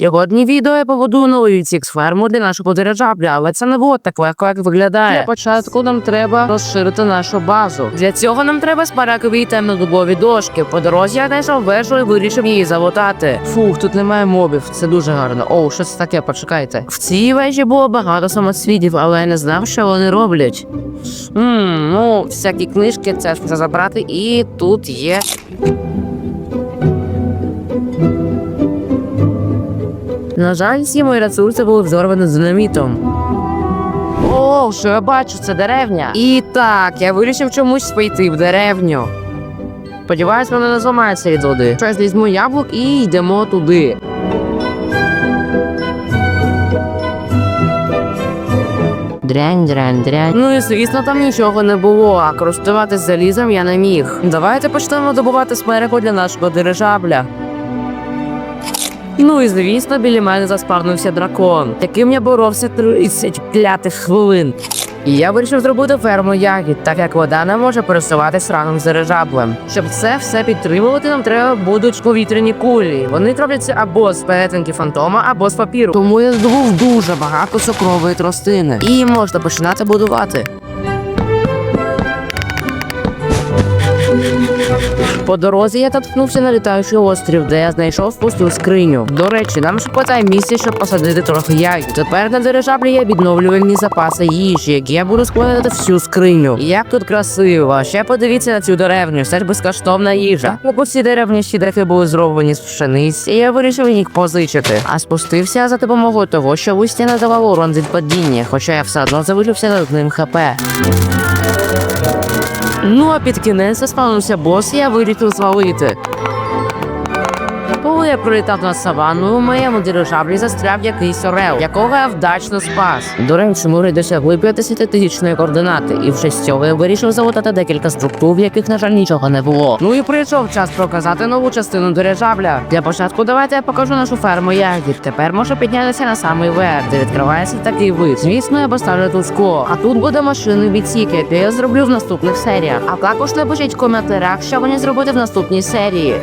Сьогодні відео я побудую нову UTX ферму для нашого дирижабля, але це не було так легко, як виглядає. Для початку нам треба розширити нашу базу. Для цього нам треба спаракові і темнодубові дошки. По дорозі я знайшов вежу і вирішив її залутати. Фух, тут немає мобів, це дуже гарно. Оу, що це таке, почекайте. В цій вежі було багато самоцвітів, але я не знав, що вони роблять. Ммм, ну, всякі книжки, це ж забрати, і тут є. На жаль, всі мої ресурси були взорвані з динамітом. О, що я бачу, це деревня. І так, я вирішив чомусь пойти в деревню. Сподіваюсь, вона не зламається від води. Щось візьму яблук і йдемо туди. Дрянь, дрянь, дрянь. Ну і звісно, там нічого не було, а користуватись залізом я не міг. Давайте почнемо добувати смереку для нашого дирижабля. Ну і звісно, біля мене заспавнився дракон, яким я боровся 30 клятих хвилин. І я вирішив зробити ферму ягід, так як вода не може пересуватись разом з дирижаблем. Щоб це все підтримувати, нам треба будуть повітряні кулі. Вони робляться або з перетинки фантома, або з папіру. Тому я здобув дуже багато цукрової тростини. І можна починати будувати. По дорозі я наткнувся на літаючий острів, де я знайшов пусту скриню. До речі, нам хватає місця, щоб посадити трохи ягід. Тепер на дирижаблі є відновлювальні запаси їжі, які я буду складати всю скриню. Як тут красиво. Ще подивіться на цю деревню, це ж безкоштовна їжа. Так, усі деревні щедрики були зроблені з пшениці, і я вирішив їх позичити. А спустився за допомогою того, що листя надавало урон від падіння, хоча я все одно залишився над одним хп. Ну а під кінець спанувся бос, я вирішив звалити. Коли я прилітав на саванну, у моєму дирижаблі застряв якийсь орел, якого я вдачно спас. До речі, ми досягли 50 тисячної координати, і вже з цього я вирішив залутати декілька структур, в яких, на жаль, нічого не було. Ну і прийшов час показати нову частину дирижабля. Для початку давайте я покажу нашу ферму ягід. Тепер можу піднятися на самий верх, де відкривається такий вид. Звісно, я поставлю тут скло. А тут буде машини відсік, які я зроблю в наступних серіях. А також напишіть в коментарях, що мені зробити в наступній серії.